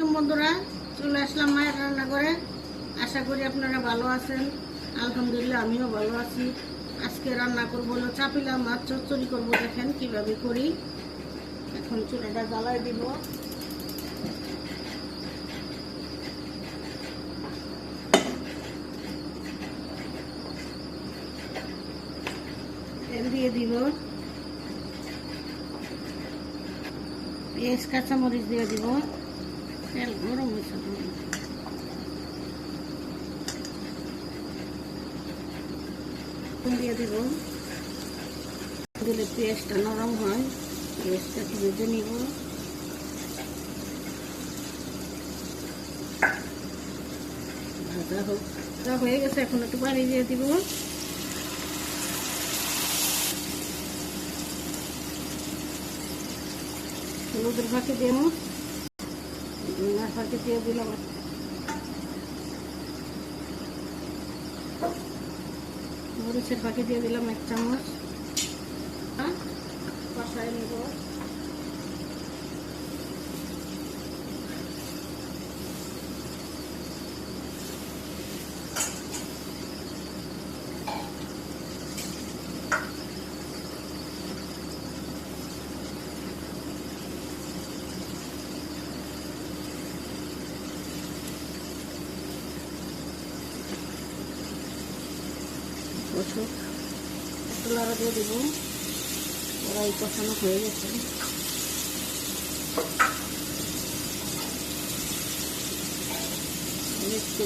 আলাইকুম বন্ধুরা, চলে আসলাম মায়ের রান্না করে আশা করি আপনারা ভালো আছেন। আলহামদুলিল্লাহ, আমিও ভালো আছি। আজকে রান্না করব হলো চাপিলা মাছ, চচ্চড়ি করব। দেখেন কীভাবে করি। এখন চুলাটা জ্বালাই দিব। তেল দিয়ে দিব। পেঁয়াজ, কাঁচামরিচ দিয়ে দিব। তেল গরম হয়েছে দিয়ে দিব। দিলে পেঁয়াজটা নরম হয় পেঁয়াজটা ভেজে নিব। ভাজা হোক, ভাজা হয়ে গেছে, এখন একটু পানি দিয়ে দিব। হলুদের ফাঁকে দেবো ফাঁকে দিয়ে দিলাম। মরিচের ফাঁকে দিয়ে দিলাম এক চামচ। হ্যাঁ, কষায় নেব। কষুক একটু লাড়া দিয়ে দেবো। কড়াই কষানো হয়ে গেছে।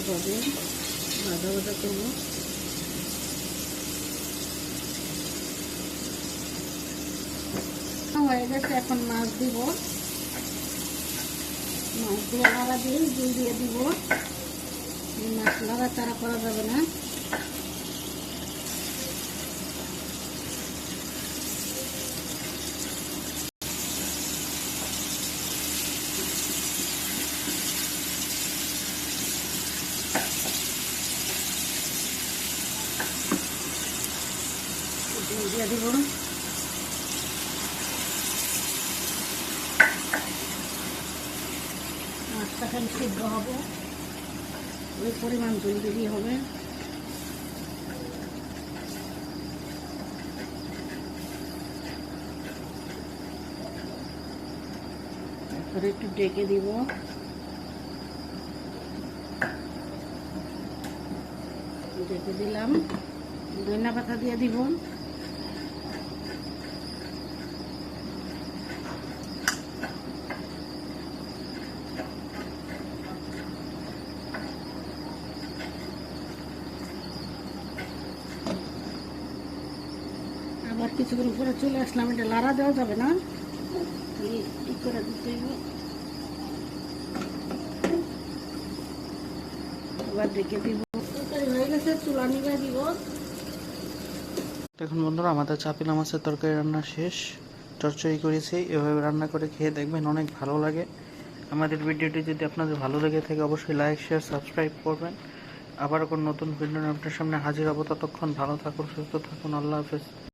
করব। হয়ে গেছে, এখন মাছ দিব। মাছ দিয়ে লাড়া দিয়ে দিয়ে দিব। এই মাছ লাড়াচাড়া করা যাবে না। দিয়ে দিব মাছটা খালি সিদ্ধ হবে। ওই পরিমাণ জল দিলেই হবে। তারপরে একটু ডেকে দিব। ডেকে দিলাম। ধনিয়া পাতা দিয়ে দিব আবার কিছুক্ষণ পরে চলে আসলাম, এটা লাড়া দেওয়া যাবে না। দেখুন বন্ধুরা, আমাদের চাপিলা মাছের তরকারি রান্না শেষ। চচ্চড়ি করেছি, এভাবে রান্না করে খেয়ে দেখবেন অনেক ভালো লাগে। আমাদের ভিডিওটি যদি আপনাদের ভালো লেগে থাকে, অবশ্যই লাইক শেয়ার সাবস্ক্রাইব করবেন। আবার কোনো নতুন ভিডিও আপনার সামনে হাজির হব। ততক্ষণ ভালো থাকুন, সুস্থ থাকুন, আল্লাহ হাফেজ।